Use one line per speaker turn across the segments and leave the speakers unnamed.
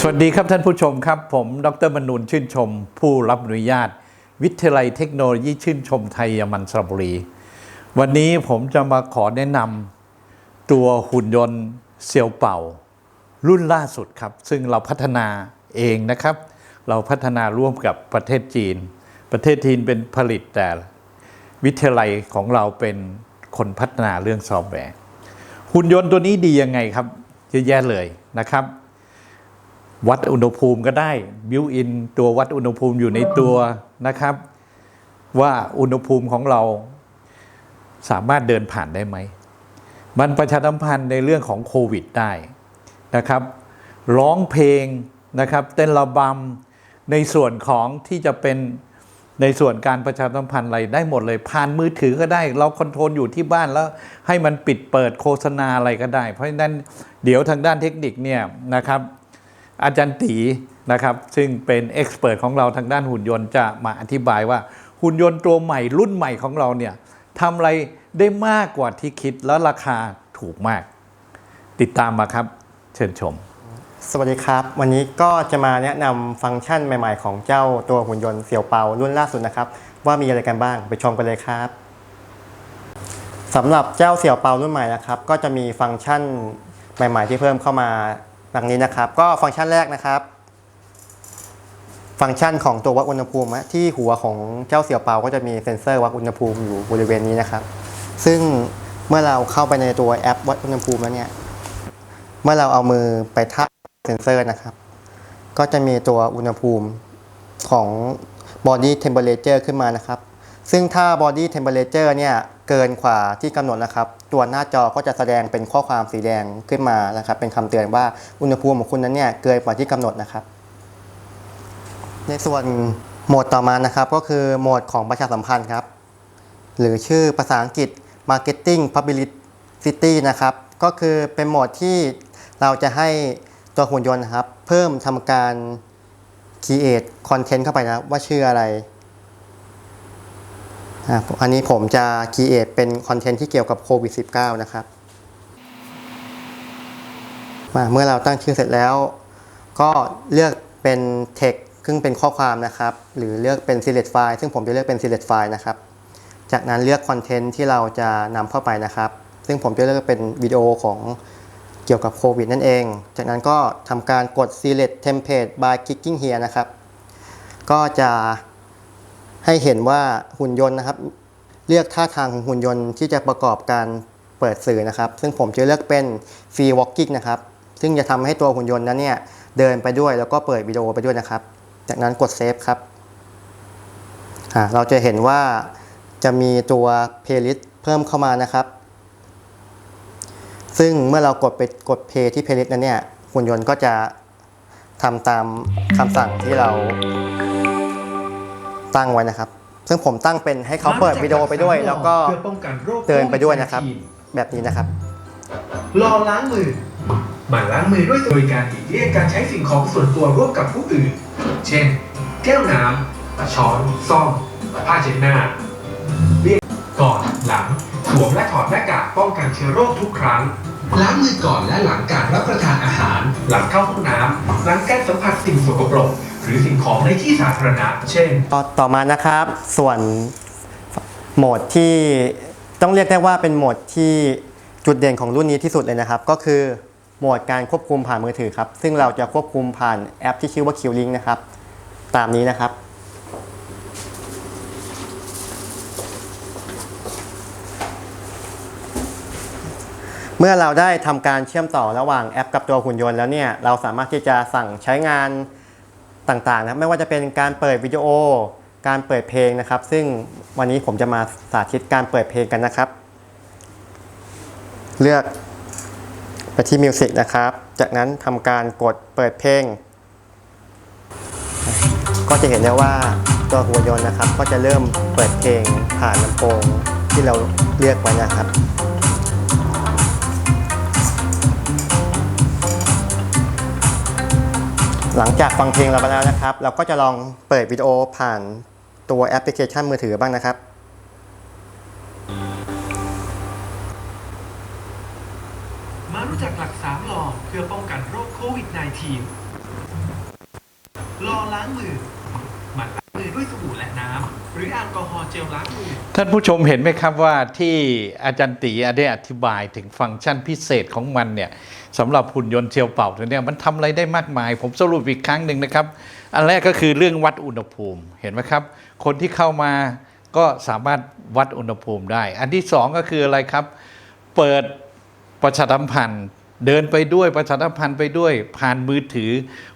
สวัสดีครับท่านผู้ชมครับ ผม ดรมนูนชื่นชม ผู้รับอนุญาต วิทยาลัยเทคโนโลยีชื่นชมไทยยมันสระบุรี วันนี้ผมจะมาขอแนะนำตัวหุ่นยนต์เซียวเป่า รุ่นล่าสุดครับ ซึ่งเราพัฒนาเองนะครับ เราพัฒนาร่วมกับประเทศจีน ประเทศจีนเป็นผลิตแต่วิทยาลัยของเราเป็นคนพัฒนาเรื่องซอฟต์แวร์หุ่นยนต์ตัวนี้ดียังไงครับเยอะแยะเลยนะครับ วัดอุณหภูมิก็ได้บิวอินตัววัดอุณหภูมิอยู่ในตัวนะครับ ว่าอุณหภูมิของเราสามารถเดินผ่านได้ไหม มันประชาสัมพันธ์ในเรื่องของโควิดได้นะครับ ร้องเพลงนะครับ เต้นระบำในส่วนของที่จะเป็นในส่วนการประชาสัมพันธ์อะไรได้หมดเลย ผ่านมือถือก็ได้ เราคอนโทรลอยู่ที่บ้านแล้วให้มันปิดเปิดโฆษณาอะไรก็ได้ เพราะฉะนั้นเดี๋ยวทางด้านเทคนิคเนี่ยนะครับ อาจารย์ตีนะครับซึ่งเป็นเอ็กซ์เพรสของเราทางด้านหุ่นยนต์จะมาอธิบายว่าหุ่นยนต์ตัวใหม่รุ่นใหม่ของเราเนี่ยทำอะไรได้มากกว่าที่คิดแล้วราคาถูกมาก ติดตามมาครับ เชิญชม
สวัสดีครับ วันนี้ก็จะมาแนะนำฟังก์ชันใหม่ ๆ ของเจ้าตัวหุ่นยนต์เสี่ยวเปารุ่นล่าสุดนะครับ ว่ามีอะไรกันบ้างไปชมกันเลยครับสำหรับเจ้าเสี่ยวเปารุ่นใหม่นะครับ ก็จะมีฟังก์ชันใหม่ ๆ ที่เพิ่มเข้ามา ดังนี้นะครับก็ฟังก์ชันแรกนะครับ ฟังก์ชันของตัววัดอุณหภูมิที่หัวของเจ้าเสี่ยวเปาก็จะมีเซ็นเซอร์วัดอุณหภูมิอยู่บริเวณนี้นะครับ ซึ่งเมื่อเราเข้าไปในตัวแอปวัดอุณหภูมิแล้วเนี่ยเมื่อเราเอามือไปทับเซ็นเซอร์นะครับ ก็จะมีตัวอุณหภูมิของ body temperature ขึ้นมานะครับ ซึ่งถ้า body temperature เนี่ย เกินกว่าที่กำหนดนะครับ ตัวหน้าจอก็จะแสดงเป็นข้อความสีแดงขึ้นมานะครับ เป็นคำเตือนว่าอุณหภูมิของคุณนั้นเนี่ยเกินกว่าที่กำหนดนะครับ ในส่วนโหมดต่อมานะครับ ก็คือโหมดของประชาสัมพันธ์ครับ หรือชื่อภาษาอังกฤษ Marketing Publicity นะครับ ก็คือเป็นโหมดที่เราจะให้ตัวหุ่นยนต์นะครับ เพิ่มทำการ create content เข้าไปนะว่าชื่ออะไร อันนี้ผมจะ create เป็นคอนเทนต์ที่เกี่ยวกับโควิด -19 นะครับมาเมื่อเราตั้งชื่อเสร็จแล้ว ก็เลือกเป็น text ซึ่งเป็นข้อความนะครับ หรือเลือกเป็น select file ซึ่งผมจะเลือกเป็น select file นะครับ จากนั้นเลือกคอนเทนต์ที่เราจะนำเข้าไปนะครับ ซึ่งผมจะเลือกเป็นวิดีโอของเกี่ยวกับโควิดนั่นเอง จากนั้นก็ทำการกด select template by clicking here นะครับ ก็จะ ให้เห็นว่าหุ่นยนต์นะครับ เลือกท่าทางของหุ่นยนต์ที่จะประกอบการเปิดสื่อนะครับ ซึ่งผมจะเลือกเป็น free walking นะครับ ซึ่งจะทำให้ตัวหุ่นยนต์นั้นเนี่ยเดินไปด้วยแล้วก็เปิดวิดีโอไปด้วยนะครับ จากนั้นกด save ครับเราจะเห็นว่าจะมีตัว playlist เพิ่มเข้ามานะครับ ซึ่งเมื่อเรากดไปกด play ที่ playlist นั้นเนี่ยหุ่นยนต์ก็จะทำตามคำสั่งที่เรา ตั้งไว้นะครับ ซึ่งผมตั้งเป็นให้เขาเปิดวิดีโอไปด้วย แล้วก็
เพื่อป้องกันโรค
เดินไปด้วยนะครับ
โวิด
แบบนี้นะครับ
รอล้างมือหมั่นล้างมือด้วยโดยการหลีกเลี่ยงการใช้สิ่งของส่วนตัวร่วมกับผู้อื่น เช่น แก้วน้ำช้อนซ่อมผ้าเช็ดหน้าเลี่ยงก่อนหลังสวมและถอดหน้ากากป้องกันเชื้อโรคทุกครั้ง ล้างมือก่อนและหลังการรับประทานอาหาร หลังเข้าห้องน้ำหลังการสัมผัสสิ่งสกปรกห รือสิ่งของในที่สาธารณะเช่น
ต่อต่อมานะครับ ส่วนโหมดที่ต้องเรียกได้ว่าเป็นโหมดที่จุดเด่นของรุ่นนี้ที่สุดเลยนะครับ ก็คือโหมดการควบคุมผ่านมือถือครับ ซึ่งเราจะควบคุมผ่านแอปที่ชื่อว่า Q-Link นะครับ ตามนี้นะครับ เมื่อเราได้ทำการเชื่อมต่อระหว่างแอปกับตัวหุ่นยนต์แล้วเนี่ย เราสามารถที่จะสั่งใช้งาน ต่างๆนะครับไม่ว่าจะเป็นการเปิดวิดีโอ การเปิดเพลงนะครับ ซึ่งวันนี้ผมจะมาสาธิตการเปิดเพลงกันนะครับ เลือกไปที่มิวสิกนะครับ จากนั้นทำการกดเปิดเพลง ก็จะเห็นได้ว่าตัวหัวยนต์นะครับ ก็จะเริ่มเปิดเพลงผ่านลำโพงที่เราเลือกไว้นะครับ หลังจากฟังเพลงเราไปแล้วนะครับ เราก็จะลองเปิดวิดีโอผ่านตัวแอปพลิเคชันมือถือบ้างนะครับ
มารู้จักหลัก3หลอเพื่อป้องกันโรคโควิด -19
ลอล้างมือ หมั่นล้างมือด้วยสบู่และน้ำ หรือแอลกอฮอล์เจลล้างมือ
ท่านผู้ชมเห็นไหมครับว่าที่อาจารย์ตีได้อธิบายถึงฟังก์ชันพิเศษของมันเนี่ยสำหรับหุ่นยนต์เชียวเป่าตัวเนี้ยมันทำอะไรได้มากมาย ผมสรุปอีกครั้งหนึ่งนะครับ อันแรกก็คือเรื่องวัดอุณหภูมิเห็นไหมครับ คนที่เข้ามาก็สามารถวัดอุณหภูมิได้ อันที่สองก็คืออะไรครับ เปิดประชาสัมพันธ์ เดินไปด้วยประชาสัมพันธ์ไปด้วยผ่านมือถือ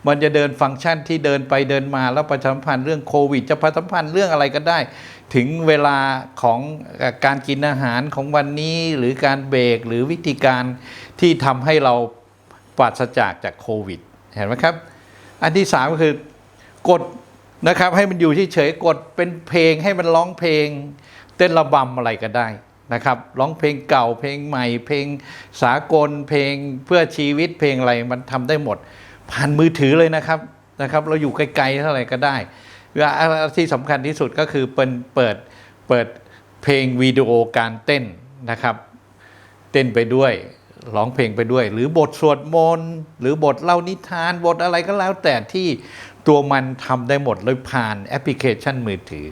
มันจะเดินฟังก์ชันที่เดินไปเดินมาแล้วประชาสัมพันธ์เรื่องโควิด จะประชาสัมพันธ์เรื่องอะไรก็ได้ ถึงเวลาของการกินอาหารของวันนี้หรือการเบรกหรือวิธีการที่ทำให้เราปราศจากจากโควิด เห็นไหมครับ อันที่สามก็คือกดนะครับให้มันอยู่เฉยๆกดเป็นเพลงให้มันร้องเพลง เต้นระบำอะไรก็ได้ นะครับร้องเพลงเก่าเพลงใหม่ เพลงสากล เพลงเพื่อชีวิตเพลงอะไรมันทำได้หมด ผ่านมือถือเลยนะครับนะครับ เราอยู่ไกลๆเท่าไหร่ก็ได้ที่สำคัญที่สุดก็คือเปิดเปิดเปิดเพลงวิดีโอการเต้นนะครับ เต้นไปด้วยร้องเพลงไปด้วย หรือบทสวดมนต์หรือบทเล่านิทานบทอะไรก็แล้วแต่ที่ตัวมันทำได้หมดเลยผ่านแอปพลิเคชันมือถือ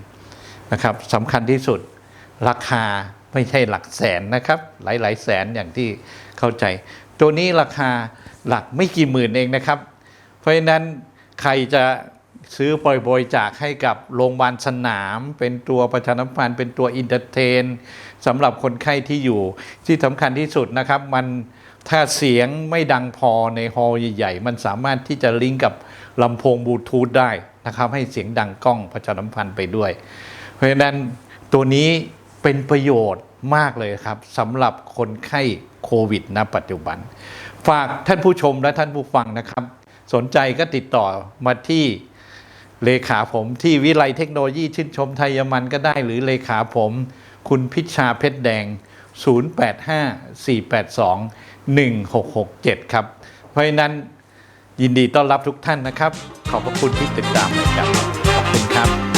นะครับสำคัญที่สุดราคา ไม่ใช่หลักแสนนะครับ หลายๆ แสนอย่างที่เข้าใจ ตัวนี้ราคาหลักไม่กี่หมื่นเองนะครับ เพราะฉะนั้นใครจะซื้อปล่อยบริจาคให้กับโรงพยาบาลสนาม เป็นตัวประชาสัมพันธ์เป็นตัวอินเตอร์เทนสำหรับคนไข้ที่อยู่ที่สำคัญที่สุดนะครับ มันถ้าเสียงไม่ดังพอในฮอลล์ใหญ่ ๆ มันสามารถที่จะลิงก์กับลำโพงบลูทูธได้นะครับ ให้เสียงดังกล้องประชาสัมพันธ์ไปด้วย เพราะฉะนั้นตัวนี้ เป็นประโยชน์มากเลยครับสำหรับคนไข้โควิดณปัจจุบัน ฝากท่านผู้ชมและท่านผู้ฟังนะครับ สนใจก็ติดต่อมาที่เลขาผมที่วิไลเทคโนโลยีชื่นชมไทยมันก็ได้ หรือเลขาผม คุณพิชชาเพชรแดง 0854821667 ครับ เพราะฉะนั้นยินดีต้อนรับทุกท่านนะครับ ขอบพระคุณที่ติดตามนะครายการ